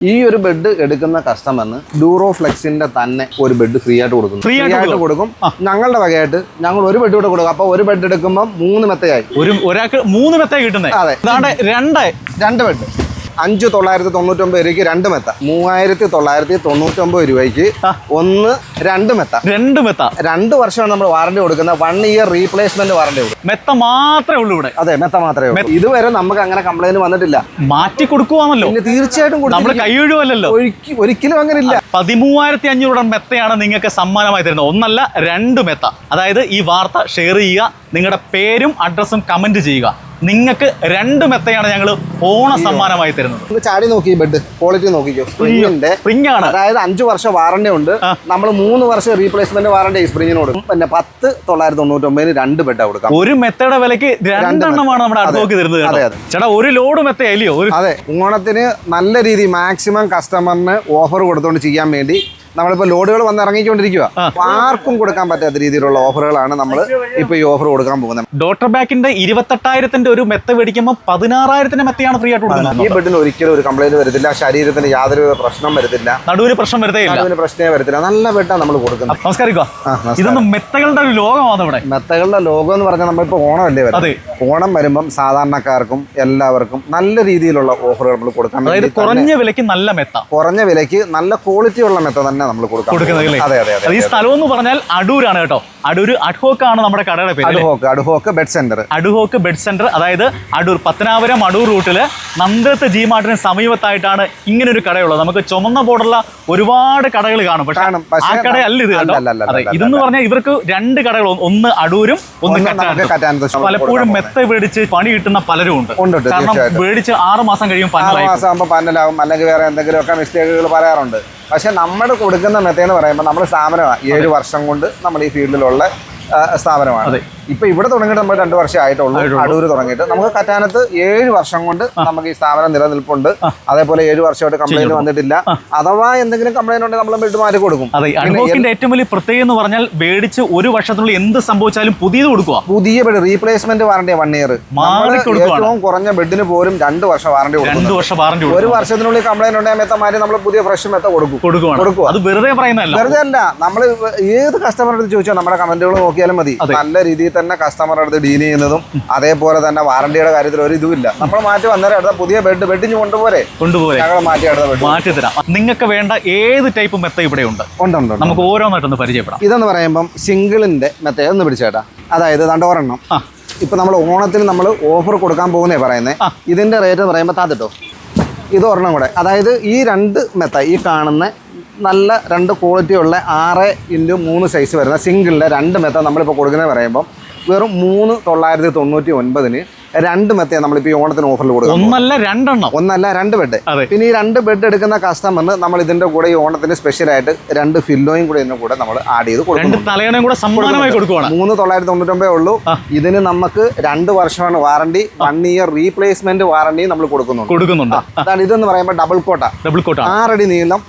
ഈ ഒരു ബെഡ് എടുക്കുന്ന കസ്റ്റമറിന് ഡൂറോ ഫ്ലെക്സിന്റെ തന്നെ ഒരു ബെഡ് ഫ്രീ ആയിട്ട് കൊടുക്കും ഫ്രീ ആയിട്ട് കൊടുക്കും. ഞങ്ങളുടെ വകയായിട്ട് ഞങ്ങൾ ഒരു ബെഡ് കൂടെ കൊടുക്കും. അപ്പൊ ഒരു ബെഡ് എടുക്കുമ്പോൾ മൂന്ന് മെത്തയായി. ഒരു ഒരാൾക്ക് മൂന്ന് മെത്ത കിട്ടുന്നത് അതെ. രണ്ട് രണ്ട് ബെഡ് അഞ്ച് തൊള്ളായിരത്തി തൊണ്ണൂറ്റൊമ്പത് രൂപയ്ക്ക് രണ്ട് മെത്ത. മൂവായിരത്തി തൊള്ളായിരത്തി തൊണ്ണൂറ്റൊമ്പത് രൂപയ്ക്ക് ഒന്ന് രണ്ട് മെത്ത. രണ്ട് മെത്ത. രണ്ട് വർഷമാണ് നമ്മൾ വാറണ്ടി കൊടുക്കുന്നത്. വൺ ഇയർ റീപ്ലേസ്മെന്റ് വാറണ്ടി കൊടുക്കും. മെത്ത മാത്രമേ ഉള്ളൂ ഇവിടെ. അതെ മെത്ത മാത്രമേ ഉള്ളൂ. ഇതുവരെ നമുക്ക് അങ്ങനെ കംപ്ലൈന്റ് വന്നിട്ടില്ല. മാറ്റി കൊടുക്കുവാണല്ലോ. പിന്നെ തീർച്ചയായിട്ടും നമ്മൾ. കൈയൊഴുവല്ലോ ഒരിക്ക- ഒരിക്കലും അങ്ങനെ ഇല്ല പതിമൂവായിരത്തി അഞ്ഞൂറ് മെത്തയാണ് നിങ്ങൾക്ക് സമ്മാനമായി തരുന്നത്. ഒന്നല്ല രണ്ട് മെത്ത. അതായത് ഈ വാർത്ത ഷെയർ ചെയ്യുക നിങ്ങളുടെ പേരും അഡ്രസ്സും കമന്റ് ചെയ്യുക. നിങ്ങൾക്ക് രണ്ട് മെത്തയാണ് ഞങ്ങൾ ഓണ സമ്മാനമായി തരുന്നത്. ചാടി നോക്കി ബെഡ് ക്വാളിറ്റി നോക്കിക്കോ. സ്പ്രിങ്ങിന്റെ സ്പ്രിംഗ് ആണ് അതായത് അഞ്ചു വർഷം വാറണ്ടി ഉണ്ട്. നമ്മൾ മൂന്ന് വർഷം റീപ്ലേസ്മെന്റ് വാറണ്ടി സ്പ്രിങ്ങിന് കൊടുക്കും പിന്നെ പത്ത് തൊള്ളായിരത്തി തൊണ്ണൂറ്റൊമ്പതിന് രണ്ട് ബെഡ് കൊടുക്കാം. ഒരു മെത്തയുടെ വിലക്ക് രണ്ടെണ്ണമാണ് നമ്മുടെ അടുത്ത് നോക്കി തരുന്നത് അതെ, അതെ. ചേട്ടാ ഒരു ലോഡ് മെത്ത അല്ലയോ? അതെ. ഓണത്തിന് നല്ല രീതി മാക്സിമം കസ്റ്റമറിന് ഓഫർ കൊടുത്തുകൊണ്ട് ചെയ്യാൻ വേണ്ടി നമ്മളിപ്പോൾ ലോഡുകൾ വന്ന് ഇറങ്ങിക്കൊണ്ടിരിക്കുക ആർക്കും കൊടുക്കാൻ പറ്റാത്ത രീതിയിലുള്ള ഓഫറുകളാണ് നമ്മൾ ഇപ്പൊ ഈ ഓഫർ കൊടുക്കാൻ പോകുന്നത്. ഡോക്ടർ ബാക്കിന്റെ ഇരുപത്തെട്ടായിരത്തിന്റെ ഒരു മെത്ത മേടിക്കുമ്പോൾ പതിനാറായിരത്തിന്റെ മെത്തയാണ് ഫ്രീ ആയിട്ട് കൊടുക്കുന്നത്. ഈ ബെഡിന് ഒരിക്കലും ഒരു കംപ്ലൈന്റ് വരത്തില്ല. ശരീരത്തിന് യാതൊരു പ്രശ്നം വരത്തില്ല. നടുവിന് പ്രശ്നം വരത്തില്ല നടുവിന് പ്രശ്നമേ വരത്തില്ല. നല്ല ബെഡാണ് നമ്മൾ കൊടുക്കുന്നത്. നമസ്കാരം. ഇതൊന്നും മെത്തകളുടെ ഒരു ലോകമാണ് ഇവിടെ? മെത്തകളുടെ ലോകം എന്ന് പറഞ്ഞാൽ നമ്മളിപ്പോൾ ഓണമല്ലേ വരുന്നത്? അതെ. ഓണം വരുമ്പം സാധാരണക്കാർക്കും എല്ലാവർക്കും നല്ല രീതിയിലുള്ള ഓഫറുകൾ നമ്മൾ കൊടുക്കാൻ കുറഞ്ഞ വിലയ്ക്ക് നല്ല മെത്ത. കുറഞ്ഞ വിലയ്ക്ക് നല്ല ക്വാളിറ്റി ഉള്ള മെത്ത തന്നെ നമ്മൾ കൊടുക്കാം കൊടുക്കുന്നത് അതെ അതെ അതെ ഈ സ്ഥലം എന്ന് പറഞ്ഞാൽ അടൂരാണ് കേട്ടോ. അടൂർ അഡ്ഹോക്ക് ആണ് നമ്മുടെ കടയുടെ പേര് ad hoc ad hoc bed centre. Ad hoc bed centre അതായത് അടൂർ പത്തനാപുരം അടൂർ റൂട്ടിൽ നന്ദത്ത് ജി മാർട്ടിന് സമീപത്തായിട്ടാണ് ഇങ്ങനെ ഒരു കടയുള്ളത്. നമുക്ക് ചുമന്ന ബോർഡുള്ള ഒരുപാട് കടകൾ കാണും. പക്ഷേ ആ കടയല്ല ഇത് കേട്ടോ. അതെ ഇതെന്ന് പറഞ്ഞാൽ ഇവർക്ക് രണ്ട് കടകൾ ഒന്ന് അടൂരും ഒന്ന് പലപ്പോഴും മെത്ത പേടിച്ച് പണി കിട്ടുന്ന പലരും ഉണ്ട്. കാരണം പേടിച്ച് ആറ് മാസം കഴിയും പന്നലാകും അല്ലെങ്കിൽ വേറെ എന്തെങ്കിലുമൊക്കെ മിസ്റ്റേക്കുകൾ പറയാറുണ്ട്. പക്ഷെ നമ്മുടെ കൊടുക്കുന്ന മെത്തേന്ന് പറയുമ്പോൾ നമ്മൾ സ്ഥാപനമാണ് ഏഴ് വർഷം കൊണ്ട് നമ്മൾ ഈ ഫീൽഡിലുള്ള സ്ഥാപനമാണ്. ഇപ്പൊ ഇവിടെ തുടങ്ങിയിട്ട് നമ്മൾ രണ്ടു വർഷം ആയിട്ടുള്ളൂ. അടൂര് തുടങ്ങിയിട്ട്. നമുക്ക് കറ്റാനത്ത് ഏഴ് വർഷം കൊണ്ട് നമുക്ക് ഈ സ്ഥാപനം നിലനിൽപ്പുണ്ട്. അതേപോലെ ഏഴ് വർഷമായിട്ട് കംപ്ലൈന്റ് വന്നിട്ടില്ല. അഥവാ എന്തെങ്കിലും കംപ്ലൈന്റ് ഉണ്ടെങ്കിൽ നമ്മൾ ബിൽഡ് മാറി കൊടുക്കും. ഏറ്റവും വലിയ പ്രത്യേകത എന്ന് പറഞ്ഞാൽ മേടിച്ച് ഒരു വർഷത്തിനുള്ളിൽ എന്ത് സംഭവിച്ചാലും പുതിയത് കൊടുക്കുക. പുതിയ bed replacement warranty one year. ഏറ്റവും കുറഞ്ഞ ബെഡിന് പോലും രണ്ട് വർഷം വാറണ്ടി രണ്ട് കൊടുക്കും വർഷം വാറണ്ടി ഒരു വർഷത്തിനുള്ളിൽ കംപ്ലൈന്റ് ഉണ്ടെങ്കിൽ മെത്ത മാറ്റി നമ്മൾ പുതിയ ഫ്രഷ് മെത്ത കൊടുക്കും. കൊടുക്കും. അത് വെറുതെ പറയുന്നതല്ല. വെറുതെ അല്ല. നമ്മൾ ഏത് കസ്റ്റമറിനടുത്ത് ചോദിച്ചാൽ ചോദിച്ചോ നമ്മുടെ കമന്റുകൾ നോക്കിയാലും മതി. നല്ല രീതിയിൽ തന്നെ കസ്റ്റമറുടെ അടുത്ത് ഡീൽ ചെയ്യുന്നതും അതേപോലെ തന്നെ വാറണ്ടിയുടെ കാര്യത്തിൽ ഒരു ഇതുമില്ല. നമ്മൾ മാറ്റി വന്നേരം അടുത്ത പുതിയ ബെഡ് ബെഡിഞ്ഞ് കൊണ്ടുപോരെ. ഞങ്ങൾ മാറ്റി അടുത്ത ബെഡ് മാറ്റി തരാം. നിങ്ങൾക്ക് വേണ്ട ഏത് ടൈപ്പ് മെത്ത ഇവിടെ ഉണ്ട്. ഉണ്ട് ഉണ്ട്. നമുക്ക് ഓരോന്നായിട്ടൊന്ന് പരിചയപ്പെടാം. ഇതെന്ന് പറയുമ്പം സിംഗിളിന്റെ മെത്ത ഒന്ന് പിടിച്ചേട്ടാ. അതായത് രണ്ടോരെണ്ണം ഇപ്പൊ നമ്മൾ ഓണത്തിന് നമ്മൾ ഓഫർ കൊടുക്കാൻ പോകുന്നേ പറയുന്നത് ഇതിന്റെ റേറ്റ് എന്ന് പറയുമ്പോൾ താത്തിട്ടോ ഇത് ഒരെണ്ണം കൂടെ. അതായത് ഈ രണ്ട് മെത്ത ഈ കാണുന്ന നല്ല രണ്ട് ക്വാളിറ്റി ഉള്ള ആറ് ഇന്റു മൂന്ന് സൈസ് വരുന്ന സിംഗിളിന്റെ രണ്ട് മെത്ത നമ്മളിപ്പോൾ കൊടുക്കുന്നത് പറയുമ്പോൾ വെറും മൂന്ന് തൊള്ളായിരത്തി തൊണ്ണൂറ്റി ഒൻപതിന് രണ്ട് മെത്തേ നമ്മളിപ്പോൾ ഈ ഓണത്തിന് ഓഫറിൽ കൊടുക്കും ഒന്നല്ല രണ്ടെണ്ണം. ഒന്നല്ല രണ്ട് ബെഡ്. പിന്നെ ഈ രണ്ട് ബെഡ് എടുക്കുന്ന കസ്റ്റമറിന് നമ്മൾ ഇതിന്റെ കൂടെ ഈ ഓണത്തിന് സ്പെഷ്യലായിട്ട് രണ്ട് ഫില്ലോയും കൂടെ ഇതിന്റെ കൂടെ നമ്മൾ ആഡ് ചെയ്ത് കൊടുക്കും. മൂന്ന് തൊള്ളായിരത്തി തൊണ്ണൂറ്റൊമ്പതേ ഉള്ളൂ. ഇതിന് നമുക്ക് രണ്ട് വർഷമാണ് warranty one year replacement warranty നമ്മൾ കൊടുക്കുന്നുണ്ട്. കൊടുക്കുന്നുണ്ട്. അതാണ് ഇതെന്ന് പറയുമ്പോൾ ഡബിൾ കോട്ട ഡബിൾ കോട്ട ആറടി നീളം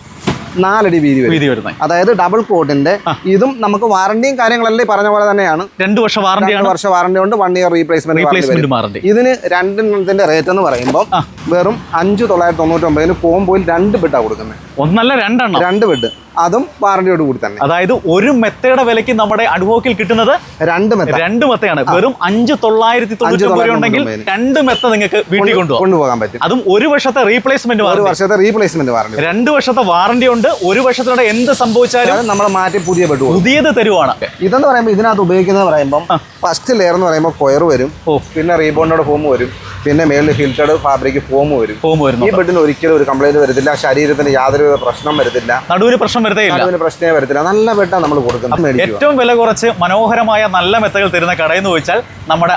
നാലടി വീതി വീതി വരുന്നത് അതായത് ഡബിൾ കോട്ടിന്റെ ഇതും നമുക്ക് വാറണ്ടിയും കാര്യങ്ങളല്ലേ പറഞ്ഞ പോലെ തന്നെയാണ്. രണ്ട് വർഷം രണ്ട് വാറണ്ടിയാണ് വർഷം വാറണ്ടി ഉണ്ട് വൺ ഇയർ റീപ്ലേസ്മെന്റ് വാറണ്ടി ഇതിന് രണ്ടെണ്ണത്തിന്റെ റേറ്റ് എന്ന് പറയുമ്പോൾ. വെറും അഞ്ച് തൊള്ളായിരത്തി തൊണ്ണൂറ്റി ഒമ്പതിന് കോമ്പോയിൽ രണ്ട് ബെഡാണ് കൊടുക്കുന്നത്. ഒന്നല്ല രണ്ടെണ്ണം. രണ്ട് ബെഡ് അതും വാറണ്ടിയോട് കൂടി തന്നെ. അതായത് ഒരു മെത്തയുടെ വിലയ്ക്ക് നമ്മുടെ അഡ്വോക്കിൽ കിട്ടുന്നത് രണ്ട് മെത്ത. രണ്ട് മെത്തയാണ്. വെറും അഞ്ച് തൊള്ളായിരത്തി തൊണ്ണൂറ്റി ഉണ്ടെങ്കിൽ രണ്ട് മെത്ത നിങ്ങൾക്ക് വീട്ടിൽ കൊണ്ടുപോകാം. കൊണ്ടുപോകാൻ പറ്റും. അതും ഒരു വർഷത്തെ റീപ്ലേസ്മെന്റ് ഒരു വർഷത്തെ റീപ്ലേസ്മെന്റ് വാറണ്ടി രണ്ട് വർഷത്തെ വാറണ്ടി ഉണ്ട്. ഒരു വർഷത്തിലൂടെ എന്ത് സംഭവിച്ചാലും നമ്മൾ മാറ്റി പുതിയ ബെഡ് കൊടുക്കും. പുതിയത് തരുവാണ്. ഇതെന്ന് പറയുമ്പോൾ ഇതിനകത്ത് ഉപയോഗിക്കുന്നത് പറയുമ്പോൾ ഫസ്റ്റ് ലെയർ എന്ന് പറയുമ്പോൾ കൊയർ വരും. പിന്നെ റീബോണ്ടോടെ ഫോം വരും. പിന്നെ മേളിൽ ഫിൽറ്റേഡ് ഫാബ്രിക് ഫോം വരും. ഫോം വരും ഈ ബെഡിന് ഒരിക്കലും ഒരു കംപ്ലൈന്റ് വരത്തില്ല. ശരീരത്തിന് യാതൊരു പ്രശ്നം വരത്തില്ല. നടുവിന് പ്രശ്നം വരത്തില്ല നടുവിന് പ്രശ്നമേ വരത്തില്ല. നല്ല ബെഡാണ് നമ്മൾ കൊടുക്കുന്നത് ഏറ്റവും വില കുറച്ച് മനോഹരമായ നല്ല മെത്തകൾ തരുന്ന കടയെന്ന് ചോദിച്ചാൽ നമ്മുടെ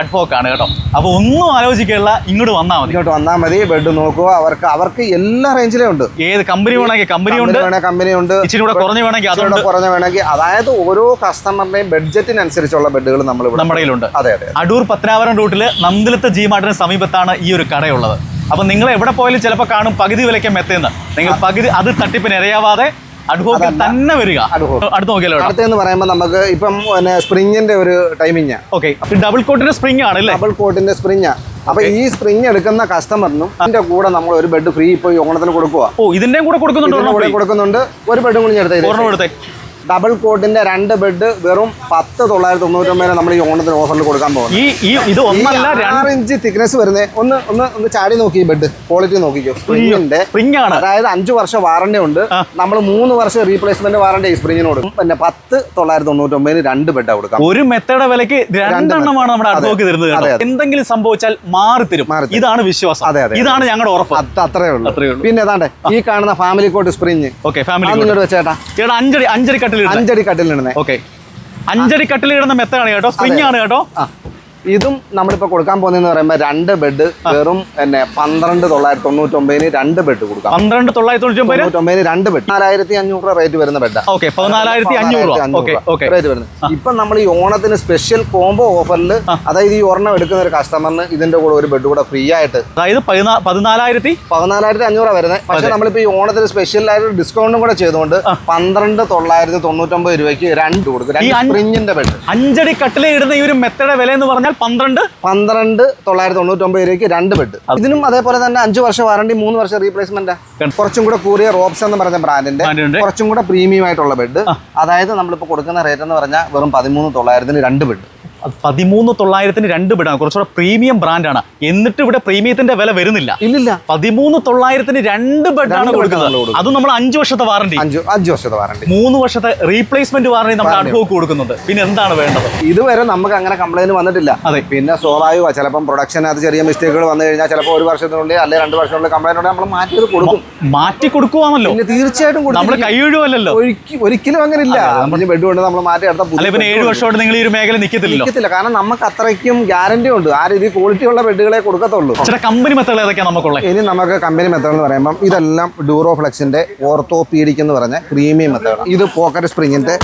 അഡ്വോക്ക് ആണ് കേട്ടോ. അപ്പൊ ഒന്നും ആലോചിക്കാനുള്ള ഇങ്ങോട്ട് വന്നാൽ മതി. ഇങ്ങോട്ട് വന്നാൽ മതി. ബെഡ് നോക്കുക. അവർക്ക് അവർക്ക് എല്ലാ റേഞ്ചിലും ഉണ്ട്. ഏത് കമ്പനി വേണമെങ്കിൽ കമ്പനി ഉണ്ട്. കമ്പനി ഉണ്ട്. ഇച്ചിരി കൂടെ കുറഞ്ഞു വേണമെങ്കിൽ കുറഞ്ഞ അതായത് ഓരോ കസ്റ്റമറിന്റെയും ബഡ്ജറ്റിനനുസരിച്ചുള്ള ബെഡുകൾ നമ്മൾ നമ്മുടെ കയ്യിലുണ്ട്. അതെ അതെ അടൂർ പത്തനാപുരം റൂട്ടിൽ നന്ദിലത്തെ ജി മാർട്ടിന് സമീപത്താണ് ഈ ഒരു കടയുള്ളത്. അപ്പൊ നിങ്ങൾ എവിടെ പോയാലും ചിലപ്പോൾ കാണും പകുതി വിലയ്ക്ക് മെത്തേന്ന്. നിങ്ങൾ പകുതി അത് തട്ടിപ്പിന് ഇരയാവാതെ അഡ്വോക്കിൽ തന്നെ വരിക. അടുത്ത നോക്കിയാലോ അടുത്തെന്ന് പറയുമ്പോൾ നമുക്ക് ഇപ്പം പിന്നെ സ്പ്രിങ്ങിന്റെ ഒരു ടൈമിങ് ഓക്കെ ഡബിൾ കോട്ടിന്റെ സ്പ്രിങ് ആണ് ഡബിൾ കോട്ടിന്റെ സ്പ്രിങ് അപ്പൊ ഈ സ്പ്രിങ് എടുക്കുന്ന കസ്റ്റമറിനും അതിന്റെ കൂടെ നമ്മൾ ഒരു ബെഡ് ഫ്രീ ഇപ്പൊ ഓണത്തിന് കൊടുക്കുക ഓ ഇതിന്റെ കൂടെ കൊടുക്കുന്നുണ്ട്. ഒരു ബെഡും കൂടി എടുത്തേ. ഡബിൾ കോട്ടിന്റെ രണ്ട് ബെഡ് വെറും പത്ത് തൊള്ളായിരത്തി തൊണ്ണൂറ്റൊമ്പതിന് നമ്മൾ ഈ ഓണത്തിന് ഓഫറിൽ കൊടുക്കാൻ പോകുന്നത്. ഈ ഈ ഇത് ഒന്നല്ല ആറ് ഇഞ്ച് തിക്നെസ് വരുന്നേ. ഒന്ന് ഒന്ന് ഒന്ന് ചാടി നോക്കി ബെഡ്. ക്വാളിറ്റി നോക്കിക്കോ. സ്പ്രിങ്ങിന്റെ സ്പ്രിംഗ് ആണ് അതായത് അഞ്ചു വർഷം വാറണ്ടി ഉണ്ട്. നമ്മൾ മൂന്ന് വർഷം റീപ്ലേസ്മെന്റ് വാറണ്ടി ഈ സ്പ്രിങ്ങിന് കൊടുക്കും. പിന്നെ പത്ത് തൊള്ളായിരത്തി തൊണ്ണൂറ്റൊമ്പതിന് രണ്ട് ബെഡ് കൊടുക്കാം. ഒരു മെത്തേഡ് വിലക്ക് രണ്ടെണ്ണമാണ് നമ്മുടെ അഡ്വോക്ക് തരുന്നത്. എന്തെങ്കിലും സംഭവിച്ചാൽ മാറി തരും. ഇതാണ് വിശ്വാസം. അതെ, അതെ, ഇതാണ് ഞങ്ങളുടെ ഉറപ്പ്. അത് അത്രേ ഉള്ളൂ. പിന്നെ ഏതാണ്ട് ഈ കാണുന്ന family coat spring okay family coat വെച്ചേട്ടാ. ചേട്ടാ അഞ്ചടി അഞ്ചടി കട്ടിൽ അഞ്ചടി കട്ടിലിടുന്നേ. ഓക്കെ അഞ്ചടി കട്ടിലിടുന്ന മെത്തയാണ് കേട്ടോ. സ്പ്രിംഗ് ആണ് കേട്ടോ. ഇതും നമ്മളിപ്പോ കൊടുക്കാൻ പോകുന്നതെന്ന് പറയുമ്പോൾ രണ്ട് ബെഡ് വെറും പിന്നെ പന്ത്രണ്ട് തൊള്ളായിരത്തി തൊണ്ണൂറ്റൊമ്പതിന് രണ്ട് ബെഡ് കൊടുക്കാം. പന്ത്രണ്ട് തൊള്ളായിരത്തി തൊണ്ണൂറ്റൊമ്പതിന്? രണ്ട് ബെഡ് നാലായിരത്തി അഞ്ഞൂറ് രൂപ റേറ്റ് വരുന്ന ബെഡ് റേറ്റ് വരുന്നത്. ഇപ്പൊ നമ്മൾ ഈ ഓണത്തിന് സ്പെഷ്യൽ കോംബോ ഓഫറിൽ അതായത് ഈ ഒരെണ്ണം എടുക്കുന്ന ഒരു കസ്റ്റമറിന് ഇതിന്റെ കൂടെ ഒരു ബെഡ് കൂടെ ഫ്രീ ആയിട്ട് അതായത് പതിനാ പതിനാലായിരത്തി? പതിനാലായിരത്തി അഞ്ഞൂറ് വരുന്നത്. പക്ഷെ നമ്മളിപ്പോ ഈ ഓണത്തിന് സ്പെഷ്യൽ ആയിട്ട് ഡിസ്കൗണ്ടും കൂടെ ചെയ്തുകൊണ്ട് പന്ത്രണ്ട് തൊള്ളായിരത്തി തൊണ്ണൂറ്റൊമ്പത് രൂപയ്ക്ക് രണ്ട് കൊടുക്കും. സ്പ്രിങ്ങിന്റെ ബെഡ് അഞ്ചടി കട്ടിലെ ഇടുന്ന ഈ ഒരു മെത്തയുടെ വില എന്ന് പറഞ്ഞാൽ പന്ത്രണ്ട്? പന്ത്രണ്ട് തൊള്ളായിരത്തി തൊണ്ണൂറ്റൊമ്പത് രൂപയ്ക്ക് രണ്ട് ബെഡ് ഇതിനും അതേപോലെ തന്നെ അഞ്ച് വർഷം വാറണ്ടി മൂന്ന് വർഷം റീപ്ലേസ്മെന്റ് കുറച്ചും കൂടെ കൂറിയ റോപ്സ് എന്ന് പറഞ്ഞ ബ്രാൻഡിന്റെ കുറച്ചും കൂടെ പ്രീമിയം ആയിട്ടുള്ള ബെഡ് അതായത് നമ്മളിപ്പോൾ കൊടുക്കുന്ന റേറ്റ് എന്ന് പറഞ്ഞാൽ വെറും പതിമൂന്ന് തൊള്ളായിരത്തിന് രണ്ട് ബെഡ് പതിമൂന്ന് തൊള്ളായിരത്തിന് രണ്ട് ബെഡാണ്. കുറച്ചുകൂടെ പ്രീമിയം ബ്രാൻഡാണ് എന്നിട്ട് ഇവിടെ പ്രീമിയത്തിന്റെ വില വരുന്നില്ല. ഇല്ലില്ല. പതിമൂന്ന് തൊള്ളായിരത്തിന് രണ്ട് ബെഡാണ് കൊടുക്കുന്നത്. അത് നമ്മൾ അഞ്ച് വർഷത്തെ വാറണ്ടി അഞ്ച് അഞ്ച് വർഷത്തെ വാറണ്ടി മൂന്ന് വർഷത്തെ റീപ്ലേസ്മെന്റ് വാറണ്ടി നമ്മൾ അഡ്വോക്ക് കൊടുക്കുന്നുണ്ട് പിന്നെ എന്താണ് വേണ്ടത്? ഇതുവരെ നമുക്ക് അങ്ങനെ കംപ്ലൈന്റ് വന്നിട്ടില്ല. അതെ. പിന്നെ സ്വാഭാവിക ചിലപ്പം അത് ചെറിയ മിസ്റ്റേക്കുകൾ വന്നു കഴിഞ്ഞാൽ ചിലപ്പോൾ ഒരു വർഷത്തിനുള്ളിൽ അല്ലെങ്കിൽ രണ്ട് വർഷത്തിനുള്ളിൽ കംപ്ലൈന്റ് ഉണ്ടെങ്കിൽ നമ്മൾ മാറ്റി കൊടുക്കും. മാറ്റി കൊടുക്കുവാണല്ലോ. തീർച്ചയായിട്ടും നമ്മൾ. കൈയൊഴുവല്ലോ ഒരിക്ക- ഒരിക്കലും അങ്ങനെ ഇല്ല ബെഡ് കൊണ്ട് നമ്മൾ മാറ്റി അടുത്ത ഏഴ് വർഷമായിട്ട് നിങ്ങൾ ഈ ഒരു മേഖല നിൽക്കത്തില്ലല്ലോ നിൽക്കത്തില്ല കാരണം നമുക്ക് അത്രയ്ക്കും ഗ്യാരണ്ടി ഉണ്ട്. ആ രീതി ക്വാളിറ്റി ഉള്ള ബെഡുകളെ കൊടുക്കത്തുള്ളൂ. ചില കമ്പനി ഏതൊക്കെയാണ് നമുക്കുള്ളത് ഇനി നമുക്ക് കമ്പനി മെത്തേഡ് എന്ന് പറയുമ്പോൾ ഇതെല്ലാം ഡൂറോ ഫ്ലെക്സിന്റെ ഓർത്തോപീഡിക് എന്ന് പറഞ്ഞ പ്രീമിയം മെത്തേഡ് ഇത് പോക്കറ്റ് സ്പ്രിങ്ങിന്റെ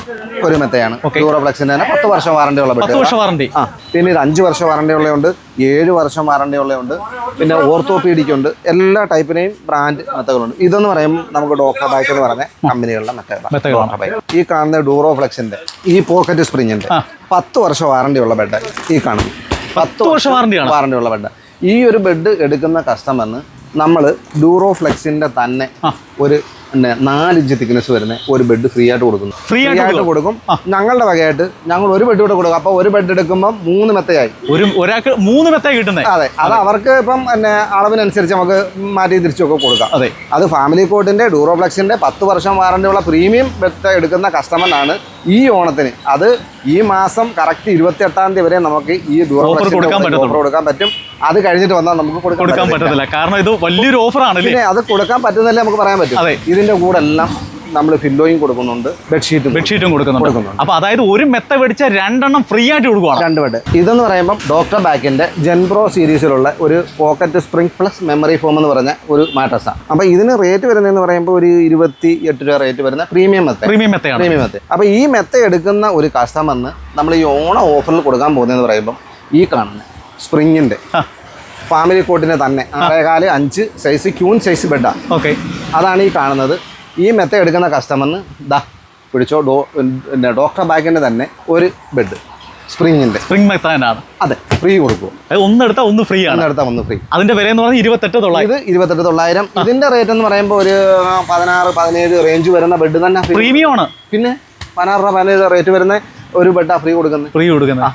ഒരു മെത്തയാണ് ഡൂറോ ഫ്ലെക്സിന്റെ തന്നെ പത്ത് വർഷം വാറണ്ടി ഉള്ള ബെഡ് വർഷം വാറണ്ടി ആ പിന്നെ ഇത് അഞ്ച് വർഷം വാറണ്ടി ഉള്ളതുണ്ട്. ഏഴ് വർഷം വാറണ്ടി ഉള്ളതുണ്ട്. പിന്നെ ഓർത്തോപീഡിക് ഉണ്ട് എല്ലാ ടൈപ്പിനെയും ബ്രാൻഡ് മെത്തകളുണ്ട്. ഇതെന്ന് പറയുമ്പോൾ നമുക്ക് ഡോക്ടർ ബൈക്ക് എന്ന് പറയുന്ന കമ്പനികളുടെ മെത്തകളാണ്. ഈ കാണുന്ന ഡൂറോ ഫ്ലെക്സിന്റെ ഈ പോക്കറ്റ് സ്പ്രിങ്ങിന്റെ പത്ത് വർഷം വാറണ്ടി ഉള്ള ബെഡ് ഈ കാണുന്നു പത്ത് വർഷം വാറണ്ടിയാണ് വാറണ്ടി ഉള്ള ബെഡ് ഈ ഒരു ബെഡ് എടുക്കുന്ന കസ്റ്റമറിന് നമ്മൾ ഡൂറോ ഫ്ലെക്സിന്റെ തന്നെ ഒരു നാല് ഇഞ്ച് തിക്നെസ് വരുന്ന ഒരു ബെഡ് ഫ്രീ ആയിട്ട് കൊടുക്കുന്നു. ഫ്രീ ആയിട്ട് കൊടുക്കും? ഞങ്ങളുടെ വകയായിട്ട് ഞങ്ങൾ ഒരു ബെഡ് കൂടെ കൊടുക്കും. അപ്പോൾ ഒരു ബെഡ് എടുക്കുമ്പോൾ മൂന്ന് മെത്തയായി. ഒരു ഒരാൾക്ക് മൂന്ന് മെത്തയായി കിട്ടുന്നത് അതെ. അത് അവർക്ക് ഇപ്പം പിന്നെ അളവിനനുസരിച്ച് നമുക്ക് മാറ്റി തിരിച്ചൊക്കെ കൊടുക്കാം. അതെ. അത് ഫാമിലി കോട്ടിന്റെ ഡൂറോപ്ലക്സിന്റെ പത്ത് വർഷം വാറണ്ടി ഉള്ള പ്രീമിയം മെത്ത എടുക്കുന്ന കസ്റ്റമറിനാണ് ഈ ഓണത്തിന് അത് ഈ മാസം കറക്റ്റ് ഇരുപത്തി എട്ടാം തീയതി വരെ നമുക്ക് ഈ കൊടുക്കാൻ ഓഫർ കൊടുക്കാൻ പറ്റും. അത് കഴിഞ്ഞിട്ട് വന്നാൽ നമുക്ക് കൊടുക്കാൻ പറ്റത്തില്ല. കാരണം ഇത് വലിയൊരു ഓഫറാണ് പിന്നെ അത് കൊടുക്കാൻ പറ്റുന്നല്ലേ നമുക്ക് പറയാൻ പറ്റും. ഇതിന്റെ കൂടെ എല്ലാം നമ്മൾ ഫില്ലോയും കൊടുക്കുന്നുണ്ട് ബെഡ്ഷീറ്റും ബെഡ്ഷീറ്റും കൊടുക്കുന്നുണ്ട്. അപ്പോൾ അപ്പൊ അതായത് ഒരു മെത്ത മേടിച്ച രണ്ടെണ്ണം ഫ്രീ ആയിട്ട് കൊടുക്കുക രണ്ട് ബെഡ് ഇതെന്ന് പറയുമ്പോൾ ഡോക്ടർ ബാക്കിന്റെ ജെൻപ്രോ സീരീസിലുള്ള ഒരു pocket spring plus memory foam എന്ന് പറഞ്ഞ ഒരു മാട്രസാണ് അപ്പോൾ ഇതിന് റേറ്റ് വരുന്നതെന്ന് പറയുമ്പോൾ ഒരു ഇരുപത്തി എട്ട് രൂപ റേറ്റ് വരുന്ന പ്രീമിയം മെത്ത. പ്രീമിയം മെത്തയാണ്. പ്രീമിയം മെത്ത. അപ്പോൾ ഈ മെത്ത എടുക്കുന്ന ഒരു കസ്റ്റമറിന് നമ്മൾ ഈ ഓണ ഓഫറിൽ കൊടുക്കാൻ പോകുന്നതെന്ന് പറയുമ്പോൾ ഈ കാണുന്ന സ്പ്രിങ്ങിന്റെ ഫാമിലി കോട്ടിന് തന്നെ ആറേകാൽ അഞ്ച് സൈസ് ക്യൂൺ സൈസ് ബെഡാണ് ഓക്കെ അതാണ് ഈ കാണുന്നത്. ഈ മെത്ത എടുക്കുന്ന കസ്റ്റമറിന് ദാ പിടിച്ചോ ഡോ പിന്നെ ഡോക്ടർ ബാഗിന്റെ തന്നെ ഒരു ബെഡ് സ്പ്രിങ്ങിന്റെ സ്പ്രിംഗ് മെത്താനാണ് അതെ ഫ്രീ കൊടുക്കും. ഒന്നെടുത്താൽ ഒന്ന് ഫ്രീ ആണ്. എടുത്താൽ ഒന്ന് ഫ്രീ അതിന്റെ വില എന്ന് പറഞ്ഞാൽ ഇരുപത്തെട്ട് തൊള്ളായിരം. ഇത് ഇരുപത്തെട്ട് തൊള്ളായിരം. ഇതിന്റെ റേറ്റ് എന്ന് പറയുമ്പോൾ ഒരു പതിനാറ് പതിനേഴ് റേഞ്ച് വരുന്ന ബെഡ് തന്നെ പ്രീമിയമാണ് പ്രീമിയം ആണ്. പിന്നെ പതിനാറ് രൂപ പതിനേഴ് റേറ്റ് വരുന്ന ഒരു ബെഡാ ഫ്രീ കൊടുക്കുന്നത്. ഫ്രീ കൊടുക്കുന്നത്.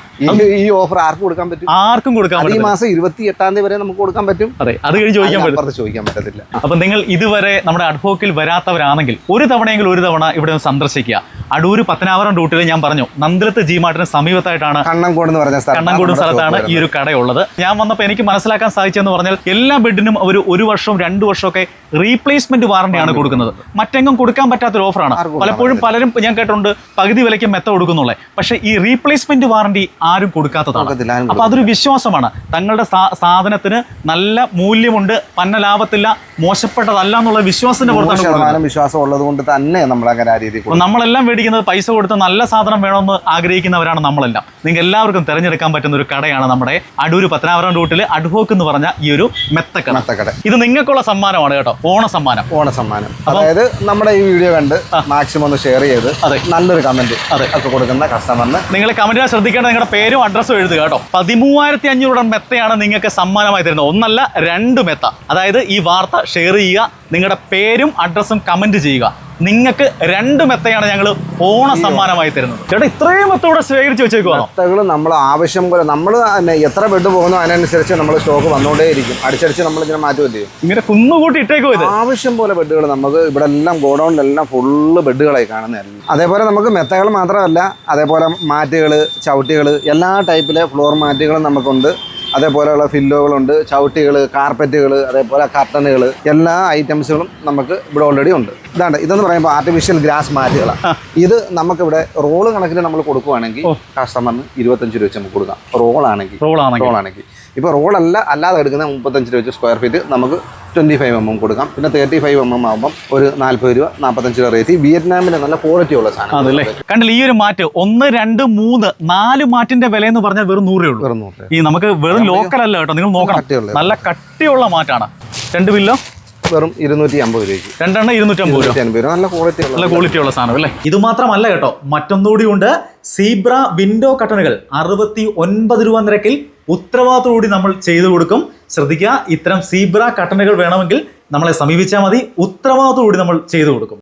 ഈ ഓഫർ ആർക്കും കൊടുക്കാൻ പറ്റും. ആർക്കും കൊടുക്കാൻ പറ്റും ഈ മാസം ഇരുപത്തി എട്ടാം തീയതി വരെ നമുക്ക് കൊടുക്കാൻ പറ്റും. അതെ അത് കഴിഞ്ഞ് ചോദിക്കാൻ പറ്റും ചോദിക്കാൻ പറ്റത്തില്ല. അപ്പൊ നിങ്ങൾ ഇതുവരെ നമ്മുടെ അഡ്വോക്കിൽ വരാത്തവരാണെങ്കിൽ ഒരു തവണയെങ്കിലും ഒരു തവണ ഇവിടെ ഒന്ന് സന്ദർശിക്കുക. അടൂര് പത്തനാപുരം റൂട്ടിൽ ഞാൻ പറഞ്ഞു നന്ദിലത്ത് ജി മാർട്ടിന് സമീപത്തായിട്ടാണ് കണ്ണൻകോട് എന്ന് പറഞ്ഞ കണ്ണൻകൂടും സ്ഥലത്താണ് ഈ ഒരു കടയുള്ളത്. ഞാൻ വന്നപ്പോൾ എനിക്ക് മനസ്സിലാക്കാൻ സാധിച്ചെന്ന് പറഞ്ഞാൽ എല്ലാ ബെഡിനും അവർ ഒരു വർഷവും രണ്ട് വർഷമൊക്കെ റീപ്ലേസ്മെന്റ് വാറണ്ടിയാണ് കൊടുക്കുന്നത്. മറ്റെങ്ങും കൊടുക്കാൻ പറ്റാത്തൊരു ഓഫറാണ് പലപ്പോഴും പലരും ഞാൻ കേട്ടിട്ടുണ്ട് പകുതി വിലയ്ക്ക് മെത്ത കൊടുക്കുന്നുള്ളേ. പക്ഷേ ഈ റീപ്ലേസ്മെന്റ് വാറണ്ടി ആരും കൊടുക്കാത്തതാണ്. അപ്പൊ അതൊരു വിശ്വാസമാണ്. തങ്ങളുടെ സാധനത്തിന് നല്ല മൂല്യമുണ്ട് പന്ന ലാഭത്തില്ല മോശപ്പെട്ടതല്ല എന്നുള്ള വിശ്വാസത്തിന്റെ പുറത്താണ് വിശ്വാസം ഉള്ളത് കൊണ്ട് തന്നെ നമ്മൾ അങ്ങനെ ആ രീതി നമ്മളെല്ലാം മേടിക്കുന്ന മേടിക്കുന്നത് പൈസ കൊടുത്ത് നല്ല സാധനം വേണമെന്ന് ആഗ്രഹിക്കുന്നവരാണ് നമ്മളെല്ലാം. നിങ്ങൾ എല്ലാവർക്കും തിരഞ്ഞെടുക്കാൻ പറ്റുന്ന ഒരു കടയാണ് നമ്മുടെ അടൂര് പത്തനാപുരം റൂട്ടിൽ അഡ്ഹോക്ക് എന്ന് പറഞ്ഞ ഈ ഒരു മെത്തക്കട. മെത്തക്കട. ഇത് നിങ്ങൾക്കുള്ള സമ്മാനമാണ് കേട്ടോ ഓണ സമ്മാനം ഓണ സമ്മാനം അതായത് നമ്മുടെ ഈ വീഡിയോ കണ്ട് മാക്സിമം ഒന്ന് ഷെയർ ചെയ്ത് അതെ. നല്ലൊരു കമന്റ് അതെ. ഒക്കെ കൊടുക്കുന്ന കസ്റ്റമറിന് നിങ്ങൾ കമന്റിനെ ശ്രദ്ധിക്കേണ്ട നിങ്ങളുടെ പേരും അഡ്രസ്സും എഴുതുക കേട്ടോ. പതിമൂവായിരത്തി അഞ്ഞൂറ് മെത്തയാണ് നിങ്ങൾക്ക് സമ്മാനമായി തരുന്നത്. ഒന്നല്ല രണ്ട് മെത്ത. അതായത് ഈ വാർത്ത ഷെയർ ചെയ്യുക നിങ്ങളുടെ പേരും അഡ്രസ്സും കമന്റ് ചെയ്യുക. നിങ്ങൾക്ക് രണ്ട് മെത്തയാണ് ഞങ്ങൾ ഓണ സമ്മാനമായി തരുന്നത്. ചേട്ടാ ഇത്രയും മെത്ത ഇവിടെ ശേഖരിച്ച് വെച്ചേക്കുവാണോ? മെത്തകൾ നമ്മൾ ആവശ്യം പോലെ നമ്മൾ എത്ര ബെഡ് പോകുന്നു അതിനനുസരിച്ച് നമ്മൾ സ്റ്റോക്ക് വന്നുകൊണ്ടേയിരിക്കും അടിച്ചടിച്ച് നമ്മൾ ഇതിനെ മാറ്റുമല്ലേ ഇങ്ങനെ കുന്നുകൂട്ടി ഇട്ടേക്കോ ആവശ്യം പോലെ ബെഡുകൾ നമുക്ക് ഇവിടെ എല്ലാം ഗോഡൗണിലെല്ലാം ഫുള്ള് ബെഡുകളായി കാണുന്നതല്ല അതേപോലെ നമുക്ക് മെത്തകൾ മാത്രമല്ല അതേപോലെ മാറ്റുകൾ ചവിട്ടികൾ എല്ലാ ടൈപ്പിലെ ഫ്ലോർ മാറ്റുകളും നമുക്കുണ്ട്. അതേപോലെയുള്ള ഫില്ലോകളുണ്ട് ചവിട്ടികൾ കാർപ്പറ്റുകൾ അതേപോലെ കർട്ടനുകൾ എല്ലാ ഐറ്റംസുകളും നമുക്ക് ഇവിടെ ഓൾറെഡി ഉണ്ട്. ഇതാണ്ട് ഇതെന്ന് പറയുമ്പോൾ ആർട്ടിഫിഷ്യൽ ഗ്രാസ് മാറ്റുകളാണ് ഇത് നമുക്കിവിടെ റോൾ കണക്കിന് നമ്മൾ കൊടുക്കുവാണെങ്കിൽ കസ്റ്റമറിന് ഇരുപത്തഞ്ച് രൂപ വെച്ച് നമുക്ക് കൊടുക്കാം. റോളാണെങ്കിൽ. റോളാണെങ്കിൽ. ഇപ്പോൾ റോളല്ല അല്ലാതെ എടുക്കുന്ന മുപ്പത്തഞ്ച് രൂപ വെച്ച് സ്ക്വയർ ഫീറ്റ് നമുക്ക് ട്വന്റി ഫൈവ് എം എം കൊടുക്കാം. പിന്നെ തേർട്ടി ഫൈവ് എം എം ആകുമ്പം ഒരു നാൽപ്പത് രൂപ നാൽപ്പത്തഞ്ച് രൂപ റേറ്റ് വിയറ്റ്നാമിലെ നല്ല ക്വാളിറ്റി ഉള്ള സാധനം കണ്ടില്ല ഈ ഒരു മാറ്റ് ഒന്ന് രണ്ട് മൂന്ന് നാല് മാറ്റിന്റെ വില എന്ന് പറഞ്ഞാൽ വെറും നൂറേ ഉള്ളൂ. വെറും നൂറ് ഈ നമുക്ക് വെറും ലോക്കൽ അല്ല കേട്ടോ നിങ്ങൾ നോക്കണം. നല്ല കട്ടിയുള്ള മാറ്റാണ്. രണ്ട് ബില്ലോ വെറും ഇരുന്നൂറ്റി അമ്പത് രൂപയ്ക്ക്. രണ്ടെണ്ണം ഇരുന്നൂറ്റി അൻപത് രൂപ. നല്ല ക്വാളിറ്റി നല്ല ക്വാളിറ്റി ഉള്ള സാധനം അല്ലേ? ഇത് മാത്രമല്ല കേട്ടോ മറ്റൊന്നുകൂടി ഉണ്ട് സീബ്ര വിൻഡോ കട്ടണുകൾ അറുപത്തി ഒൻപത് രൂപ നിരക്കിൽ ഉത്തരവാദിത്തോടുകൂടി നമ്മൾ ചെയ്തു കൊടുക്കും. ശ്രദ്ധിക്കുക ഇത്തരം സീബ്ര കട്ടണുകൾ വേണമെങ്കിൽ നമ്മളെ സമീപിച്ചാൽ മതി. ഉത്തരവാദിത്തോടുകൂടി നമ്മൾ ചെയ്തു കൊടുക്കും.